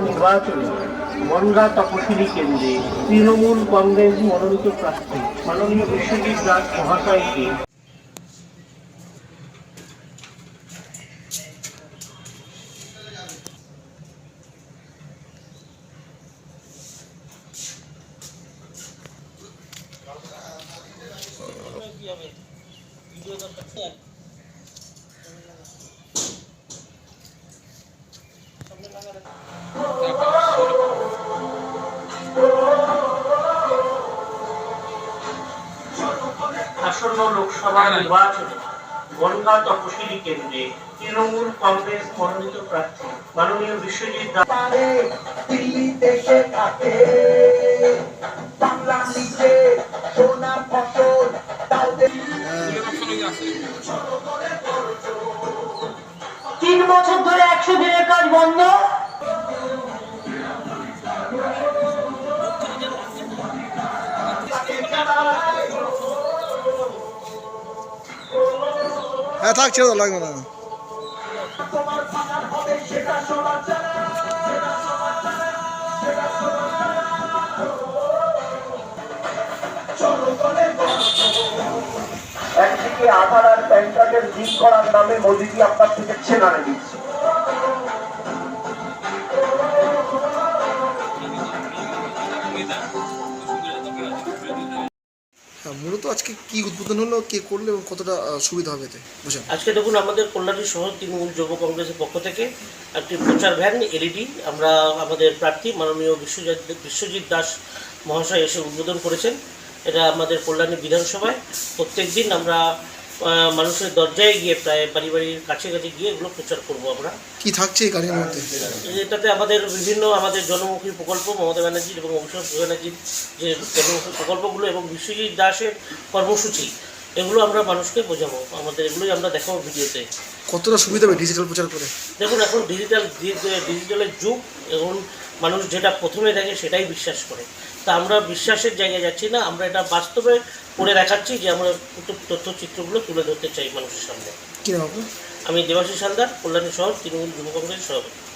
নির্বাচনে বনগা তপশিলি কেন্দ্রে তৃণমূল কংগ্রেস মনোনীত প্রার্থী মাননীয় বিশ্বজিৎ দাস মহাশয়কে আসন্ন লোকসভা নির্বাচনে বনগা তপশিলি কেন্দ্রে তৃণমূল কংগ্রেস মনোনীত প্রার্থী মাননীয় বিশ্বজিৎ দিল্লি দেশে থাকে। বাংলা নিচে সোনার ফসল তিন বছর ধরে একশো দিনের বন্ধ? হ্যাঁ থাক ছেড়ে লাগবে না। একদিকে আধার আর প্যান কার্ডের লিঙ্ক করার নামে মোদিজি আপনার থেকে ছেনারে দিচ্ছে মূলত আজকে কি উদ্বোধন হলো, কে করল এবং কতটা সুবিধা হবে এতে? বুঝলেন আজকে দেখুন, আমাদের কল্যাণী শহর তৃণমূল যুব কংগ্রেসের পক্ষ থেকে একটি প্রচার ভ্যান, এলইডি, আমরা আমাদের প্রার্থী মাননীয় বিশ্বজিৎ বিশ্বজিৎ দাস মহাশয় এসে উদ্বোধন করেছেন। এটা আমাদের কল্যাণী বিধানসভায়। প্রত্যেক দিন আমরা মানুষের দরজায় গিয়ে প্রায় বাড়ি বাড়ির কাছে কাছে গিয়ে এগুলো প্রচার করব আমরা। কি থাকছে এই গাড়ির মধ্যে? এটাতে আমাদের বিভিন্ন আমাদের জনমুখী প্রকল্প মমতা ব্যানার্জির এবং অভিষেক ব্যানার্জির যে জনমুখী প্রকল্পগুলো এবং বিশ্বজিৎ দাসের কর্মসূচি এগুলো আমরা মানুষকে বোঝাবো। আমাদের এগুলোই আমরা দেখাবো ভিডিওতে। কতটা সুবিধা হবে ডিজিটাল প্রচার করে? দেখুন এখন ডিজিটাল ডিজিটালের যুগ এখন মানুষ যেটা প্রথমে দেখে সেটাই বিশ্বাস করে। তা আমরা বিশ্বাসের জায়গায় যাচ্ছি না আমরা এটা বাস্তবে করে দেখাচ্ছি যে আমরা তথ্য- তথ্যচিত্রগুলো তুলে ধরতে চাই মানুষের সামনে। আমি দেবাশিস হালদার কল্যাণী শহর তৃণমূল যুব কংগ্রেস সভাপতি।